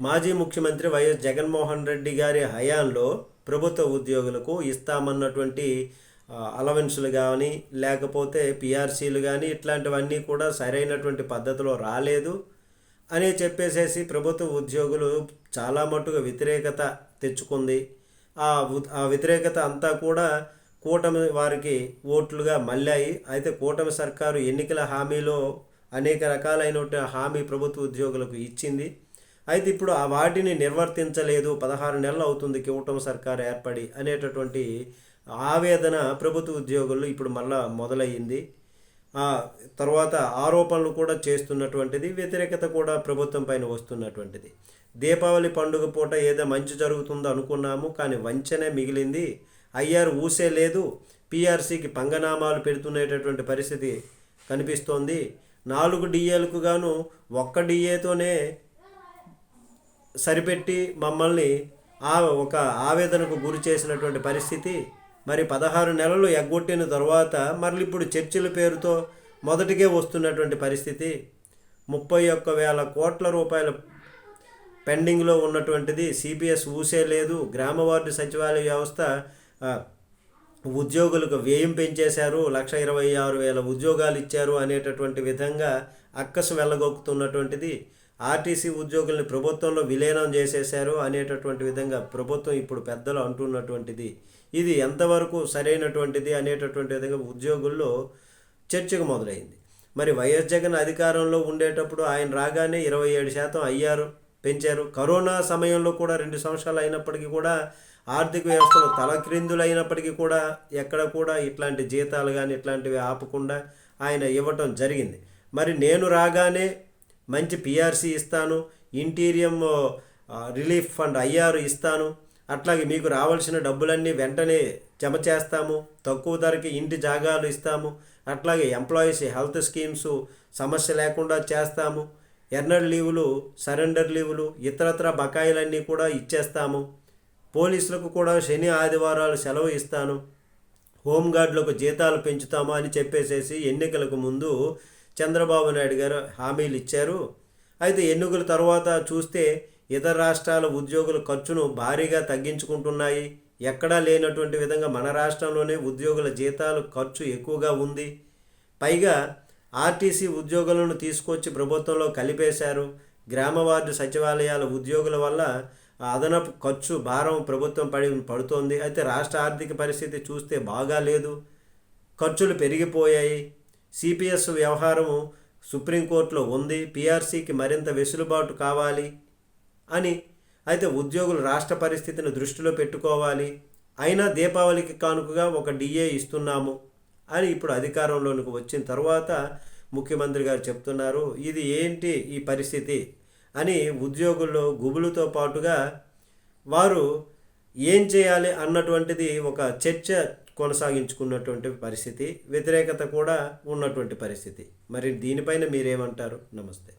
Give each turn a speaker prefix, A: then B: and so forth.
A: మాజీ ముఖ్యమంత్రి వైఎస్ జగన్మోహన్ రెడ్డి గారి హయాంలో ప్రభుత్వ ఉద్యోగులకు ఇస్తామన్నటువంటి అలవెన్సులు కానీ లేకపోతే పిఆర్సీలు కానీ ఇట్లాంటివన్నీ కూడా సరైనటువంటి పద్ధతిలో రాలేదు. అని చెప్పేసేసి ప్రభుత్వ ఉద్యోగులు చాలా మట్టుగా వ్యతిరేకత తెచ్చుకుంది. ఆ ఆ వ్యతిరేకత అంతా కూడా కూటమి వారికి ఓట్లుగా మళ్ళాయి. అయితే కూటమి సర్కారు ఎన్నికల హామీలో అనేక రకాలైన హామీ ప్రభుత్వ ఉద్యోగులకు ఇచ్చింది. అయితే ఇప్పుడు ఆ వాటిని నిర్వర్తించలేదు. పదహారు నెలలు అవుతుంది కూటమి సర్కారు ఏర్పడి అనేటటువంటి ఆవేదన ప్రభుత్వ ఉద్యోగులు ఇప్పుడు మళ్ళా మొదలయ్యింది. ఆ తర్వాత ఆరోపణలు కూడా చేస్తున్నటువంటిది వ్యతిరేకత కూడా ప్రభుత్వం పైన వస్తున్నటువంటిది. దీపావళి పండుగ పూట ఏదో మంచి జరుగుతుందో అనుకున్నాము కానీ వంచనే మిగిలింది. ఐఆర్ ఊసే లేదు. పిఆర్సీకి పంగనామాలు పెడుతునేటటువంటి పరిస్థితి కనిపిస్తోంది. నాలుగు డిఏలకు గాను ఒక్క డిఏతోనే సరిపెట్టి మమ్మల్ని ఆ ఒక ఆవేదనకు గురి చేసినటువంటి పరిస్థితి. మరి పదహారు నెలలు ఎగ్గొట్టిన తర్వాత మరలి ఇప్పుడు చర్చిల పేరుతో మొదటికే వస్తున్నటువంటి పరిస్థితి. ముప్పై ఒక్క వేల కోట్ల రూపాయల పెండింగ్లో ఉన్నటువంటిది సిపిఎస్ ఊసే లేదు. గ్రామ వార్డు సచివాలయ వ్యవస్థ ఉద్యోగులకు వ్యయం పెంచేశారు. లక్ష ఇరవై ఆరు వేల ఉద్యోగాలు ఇచ్చారు అనేటటువంటి విధంగా అక్కసు వెళ్ళగొక్కుతున్నటువంటిది ఆర్టీసీ ఉద్యోగుల్ని ప్రభుత్వంలో విలీనం చేసేశారు అనేటటువంటి విధంగా ప్రభుత్వం ఇప్పుడు పెద్దలు అంటున్నటువంటిది. ఇది ఎంతవరకు సరైనటువంటిది అనేటటువంటి విధంగా ఉద్యోగుల్లో చర్చకు మొదలైంది. మరి వైఎస్ జగన్ అధికారంలో ఉండేటప్పుడు ఆయన రాగానే ఇరవై ఏడు శాతం అయ్యారు పెంచారు. కరోనా సమయంలో కూడా రెండు సంవత్సరాలు అయినప్పటికీ కూడా ఆర్థిక వ్యవస్థలో తలక్రిందులైనప్పటికీ కూడా ఎక్కడ కూడా ఇట్లాంటి జీతాలు కానీ ఇట్లాంటివి ఆపకుండా ఆయన ఇవ్వటం జరిగింది. మరి నేను రాగానే మంచి పిఆర్సీ ఇస్తాను ఇంటీరియం రిలీఫ్ ఫండ్ ఐఆర్ ఇస్తాను. అట్లాగే మీకు రావాల్సిన డబ్బులన్నీ వెంటనే జమ చేస్తాము. తక్కువ ధరకి ఇంటి జాగాలు ఇస్తాము. అట్లాగే ఎంప్లాయీస్ హెల్త్ స్కీమ్స్ సమస్య లేకుండా చేస్తాము. ఎర్నర్ లీవులు సరెండర్ లీవులు ఇతరత్ర బకాయిలన్నీ కూడా ఇచ్చేస్తాము. పోలీసులకు కూడా శని ఆదివారాలు సెలవు ఇస్తాను. హోంగార్డులకు జీతాలు పెంచుతామా అని చెప్పేసేసి ఎన్నికలకు ముందు చంద్రబాబు నాయుడు గారు హామీలు ఇచ్చారు. అయితే ఎన్నికల తర్వాత చూస్తే ఇతర రాష్ట్రాల ఉద్యోగుల ఖర్చును భారీగా తగ్గించుకుంటున్నాయి. ఎక్కడా లేనటువంటి విధంగా మన రాష్ట్రంలోనే ఉద్యోగుల జీతాలు ఖర్చు ఎక్కువగా ఉంది. పైగా ఆర్టీసీ ఉద్యోగులను తీసుకొచ్చి ప్రభుత్వంలో కలిపేశారు. గ్రామ వార్డు సచివాలయాల ఉద్యోగుల వల్ల అదనపు ఖర్చు భారం ప్రభుత్వం పడి పడుతోంది. అయితే రాష్ట్ర ఆర్థిక పరిస్థితి చూస్తే బాగా లేదు ఖర్చులు పెరిగిపోయాయి. సిపిఎస్ వ్యవహారము సుప్రీంకోర్టులో ఉంది. పిఆర్సీకి మరింత వెసులుబాటు కావాలి అని. అయితే ఉద్యోగులు రాష్ట్ర పరిస్థితిని దృష్టిలో పెట్టుకోవాలి. అయినా దీపావళికి కానుకగా ఒక డిఏ ఇస్తున్నాము అని ఇప్పుడు అధికారంలోనికి వచ్చిన తర్వాత ముఖ్యమంత్రి గారు చెప్తున్నారు. ఇది ఏంటి ఈ పరిస్థితి అని ఉద్యోగుల్లో గుబులుతో పాటుగా వారు ఏం చేయాలి అన్నటువంటిది ఒక చర్చ కొనసాగించుకున్నటువంటి పరిస్థితి వ్యతిరేకత కూడా ఉన్నటువంటి పరిస్థితి. మరి దీనిపైన మీరేమంటారు? నమస్తే.